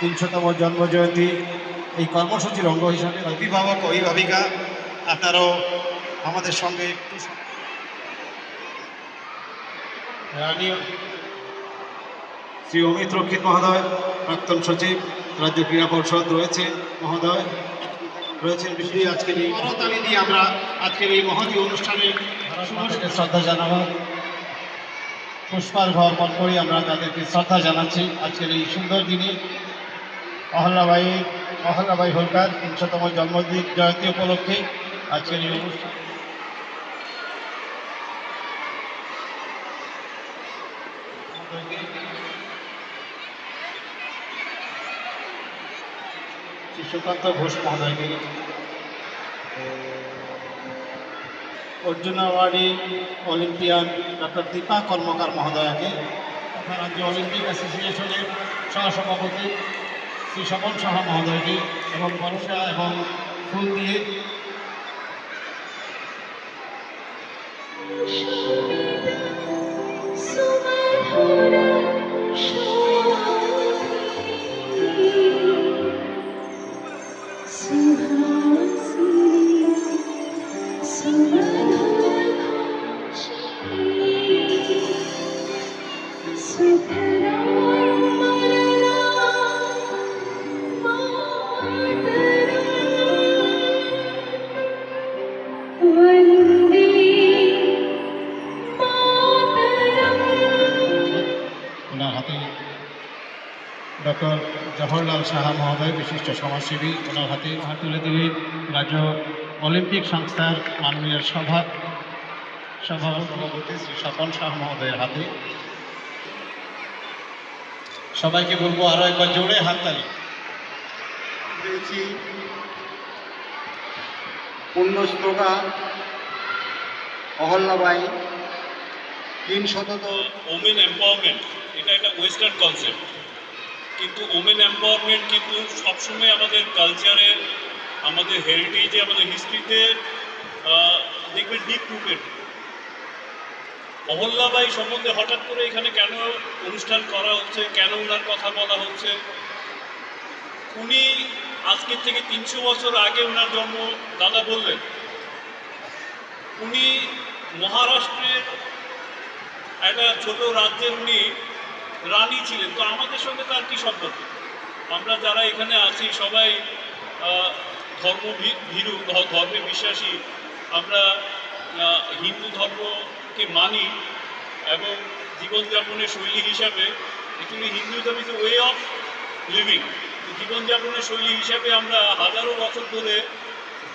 তিনশোতম জন্মজয়ন্তী এই কর্মসূচির অঙ্গ হিসাবে অভিভাবক অভিভাবিকা আপনারাও আমাদের সঙ্গে একটু শ্রী অমিত রক্ষিত মহোদয় প্রাক্তন সচিব রাজ্য ক্রীড়া পরিষদ রয়েছে মহোদয় রয়েছেন বিশেষ। আজকের এই করতালি দিয়ে আমরা আজকের এই মহতী অনুষ্ঠানে শ্রদ্ধা জানাব। পুষ্পার্ঘ অর্পণ করে আমরা তাদেরকে শ্রদ্ধা জানাচ্ছি। আজকের এই সুন্দর দিনে অহল্যাবাই অহল্যাবাই হোলকার তিনশোতম জন্মদিন জয়ন্তী উপলক্ষে আজকের এই অনুষ্ঠান। সুকান্ত ঘোষ মহোদয়কে। Arjun awardee Olympian doctor Dipa Karmakar মহোদয়াকে। রাজ্য অলিম্পিক অ্যাসোসিয়েশনের সহসভাপতি শ্রী স্বপন সাহা মহোদয়কে এবং বর্ষা এবং ফুল দিয়ে। ডক্টর জওহরলাল সাহা মহোদয় বিশিষ্ট সমাজসেবী ওনার হাতে হাত তুলে দিবে রাজ্য অলিম্পিক সংস্থার মাননীয় সভা সভা সভাপতি শ্রী স্বপন শাহ মহোদয়ের হাতে। সবাইকে বলব আরও একবার জোরে হাততালি। পেয়েছি পুণ্যশ্লোকা অহল্যাবাই তিন শতত ওমেন এম্পাওয়ারমেন্ট এটা একটা ওয়েস্টার্ন কনসেপ্ট কিন্তু ওমেন এম্পাওয়ারমেন্ট কিন্তু সবসময় আমাদের কালচারে আমাদের হেরিটেজে আমাদের হিস্ট্রিতে দেখবেন ডিপ রুটেড অহল্যাবাই সম্বন্ধে হঠাৎ করে এখানে কেন অনুষ্ঠান করা হচ্ছে, কেন ওনার কথা বলা হচ্ছে? উনি আজকের থেকে তিনশো বছর আগে ওনার জন্ম, দাদা বললেন। উনি মহারাষ্ট্রের একটা ছোট রাজ্যের উনি রানী ছিলেন। তো আমাদের সঙ্গে তার কি সম্পর্ক? আমরা যারা এখানে আছি, সবাই ধর্ম ভীরু ধর্মে বিশ্বাসী। আমরা হিন্দু ধর্মকে মানি এবং জীবনযাপনের শৈলী হিসাবে actually Hinduism is way of living জীবনযাপনের শৈলী হিসাবে আমরা হাজারো বছর ধরে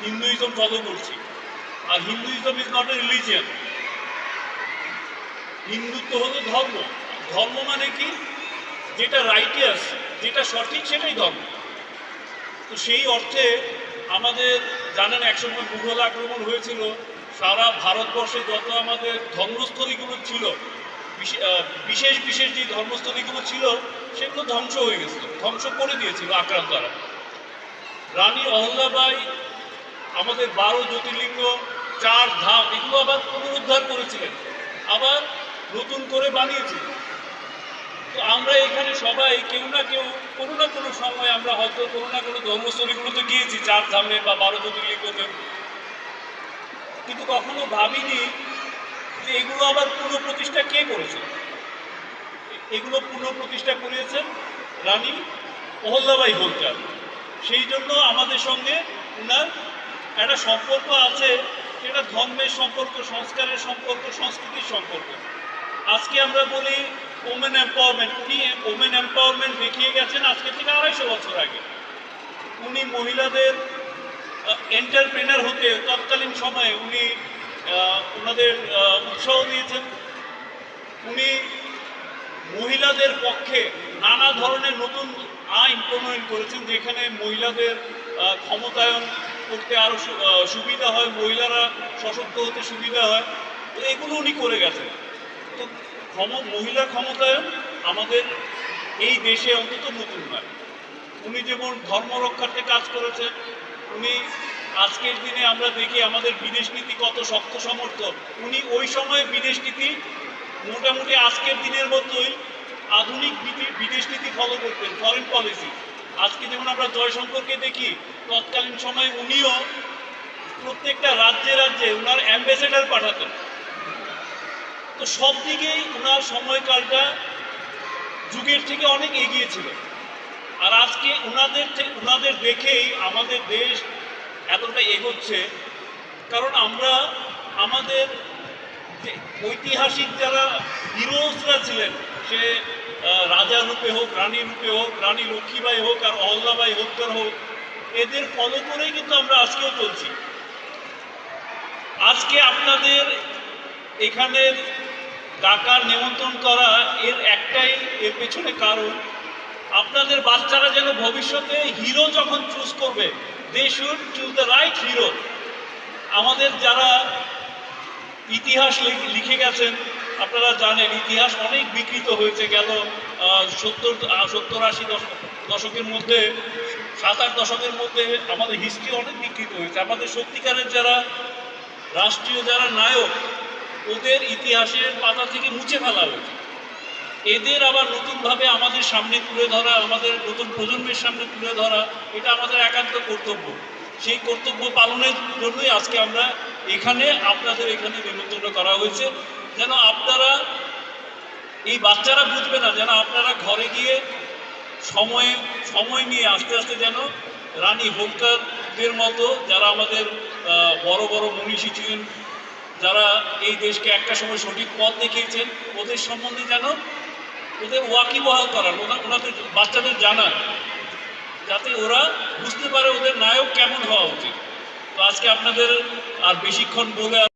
হিন্দুইজম ফলো করছি। আর Hinduism is not a religion Hindutva হলো ধর্ম। ধর্ম মানে কি? যেটা রাইটিয়াস যেটা সঠিক সেটাই ধর্ম। তো সেই অর্থে আমাদের, জানেন একসময় মুঘল আক্রমণ হয়েছিল, সারা ভারতবর্ষে যত আমাদের ধর্মস্থলীগুলো ছিল, বিশে- বিশেষ বিশেষ যে ধর্মস্থলীগুলো ছিল, সেগুলো ধ্বংস হয়ে গেছিল, ধ্বংস করে দিয়েছিল আক্রান্তরা। রানী অহল্যাবাই আমাদের বারো জ্যোতির্লিঙ্গ, চার ধাম, এগুলো আবার পুনরুদ্ধার করেছিলেন। আবার নতুন করে বানিয়েছিলেন। তো আমরা এখানে সবাই কেউ না কেউ, কোনো না কোনো সময় আমরা হয়তো কোনো না কোনো ধর্মস্থলীগুলোতে গিয়েছি, চার ধামে বা বারো জ্যোতির্লিঙ্গতে কিন্তু কখনো ভাবিনি যে এগুলো আবার পুনঃপ্রতিষ্ঠা কে করেছে? এগুলো পুনঃপ্রতিষ্ঠা করিয়েছেন রানী অহল্যাবাই হোলকার সেই জন্য আমাদের সঙ্গে ওনার একটা সম্পর্ক আছে, সেটা ধর্মের সম্পর্ক, সংস্কারের সম্পর্ক, সংস্কৃতির সম্পর্ক। আজকে আমরা বলি ওমেন এম্পাওয়ারমেন্ট উনি ওমেন এম্পাওয়ারমেন্ট দেখিয়ে গেছেন আজকে থেকে আড়াইশো বছর আগে। উনি মহিলাদের এন্টারপ্রেনার হতে তৎকালীন সময়ে উনি ওনাদের উৎসাহ দিয়েছেন। উনি মহিলাদের পক্ষে নানা ধরনের নতুন আইন প্রণয়ন করেছেন, যেখানে মহিলাদের ক্ষমতায়ন করতে আরও সুবিধা হয়, মহিলারা সশক্ত হতে সুবিধা হয়। এগুলো উনি করে গেছেন। তো মহিলা ক্ষমতায়ন আমাদের এই দেশে অন্তত নতুন নয়। উনি যেমন ধর্ম রক্ষার্থে কাজ করেছেন, উনি আজকের দিনে আমরা দেখি আমাদের বিদেশ নীতি কত শক্ত সমর্থ উনি ওই সময় বিদেশ নীতি মোটামুটি আজকের দিনের মতোই আধুনিক বিদে- বিদেশ নীতি ফলো করতেন ফরেন পলিসি আজকে যেমন আমরা জয়শঙ্করকে দেখি, তৎকালীন সময়ে উনিও প্রত্যেকটা রাজ্যে রাজ্যে ওনার অ্যাম্বাসেডার পাঠাতেন। তো সব দিকেই ওনার সময়কালটা যুগের থেকে অনেক এগিয়ে ছিল। আর আজকে ওনাদের ওনাদের দেখেই আমাদের দেশ এতটা এগোচ্ছে, কারণ আমরা আমাদের ঐতিহাসিক যারা হিরোজরা ছিলেন, সে রাজা রূপে হোক, রানী রূপে হোক, রানী লক্ষ্মীবাই হোক আর অহল্যাবাই হোক্কর হোক, এদের ফলো করেই কিন্তু আমরা আজকেও চলছি। আজকে আপনাদের এখানের ডাকার নিমন্ত্রণ করা এর একটাই এর পেছনে কারণ, আপনাদের বাচ্চারা যেন ভবিষ্যতে হিরো যখন চুজ করবে they should choose the right hero আমাদের যারা ইতিহাস লিখে গেছেন, আপনারা জানেন ইতিহাস অনেক বিকৃত হয়েছে গেল সত্তর সত্তর আশি দশক দশকের মধ্যে, সাত আট দশকের মধ্যে আমাদের হিস্ট্রি অনেক বিকৃত হয়েছে। আমাদের সত্যিকারের যারা রাষ্ট্রীয়, যারা নায়ক ওদের ইতিহাসের পাতা থেকে মুছে ফেলা হয়েছে। এদের আবার নতুনভাবে আমাদের সামনে তুলে ধরা, আমাদের নতুন প্রজন্মের সামনে তুলে ধরা, এটা আমাদের একান্ত কর্তব্য। সেই কর্তব্য পালনের জন্যই আজকে আমরা এখানে, আপনাদের এখানে নিমন্ত্রণ করা হয়েছে। যেন আপনারা এই বাচ্চারা বুঝবে না, যেন আপনারা ঘরে গিয়ে সময়ে, সময় নিয়ে আস্তে আস্তে যেন রানী হোলকারদের মতো, যারা আমাদের বড় বড় মনীষী ছিলেন যারা এই দেশকে একটা সময় সঠিক পথ দেখিয়েছেন, ওদের সম্বন্ধে যেন ওদের ওয়াকিবহাল করার, ওরা ওনাদের বাচ্চাদের জানান যাতে ওরা বুঝতে পারে ওদের নায়ক কেমন হওয়া উচিত। তো আজকে আপনাদের আর বেশিক্ষণ বলে